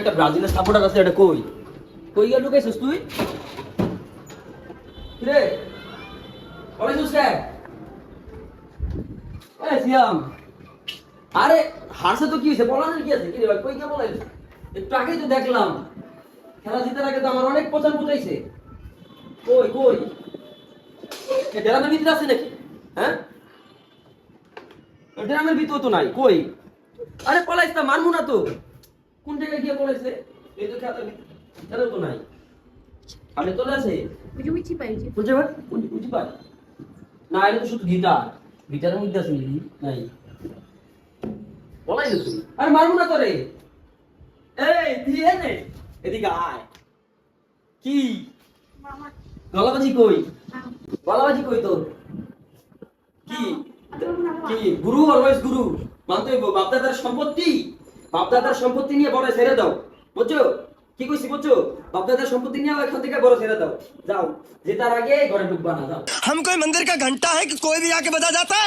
একটা ব্রাজিলের সাপোর্টার আছে, এটা কই? কই গিয়ে তুই? কে? এ, সিয়াম। আরে, হারছে তো কি হয়েছে? কি আছে? কি রে ভাই, কই কে একটু আগেই তো দেখলাম। খেলা জিতার আগে তো আমার অনেক কই কই? ড্রামের ভিতরে আছে নাকি? হ্যাঁ? ড্রামের ভিতরে তো নাই। কই? আরে পলাইছ না মানবো না তো। কোন জায়গায় গিয়ে পলাইছে এই তো তো নাই। আরে তোলে আছে জায়গায় কোন কোন না এটা তো শুধু গিটার। গিটারের মধ্যে আছে নাই। পলাই তুই আরে মারবো না তোরে। এই দিয়ে নে এদিকে আয়। কি? গলাবাজি কই? গলাবাজি কই তোর? কি? কি? গুরু অলওয়েজ গুরু। মানতে হইব। সম্পত্তি? বাপদাদার সম্পত্তি নিয়ে বড় ছেড়ে দাও। বুঝছ? কি কইছি, বুঝছ? বাপদাদার সম্পত্তি নিয়ে এখান থেকে বড় ছেড়ে দাও। যাও, জেতার আগে ঘরে ঢুকবা না, যাও। হাম কোই মন্দির কা ঘণ্টা হ্যাঁ কোই ভি আকে বাজা জাতা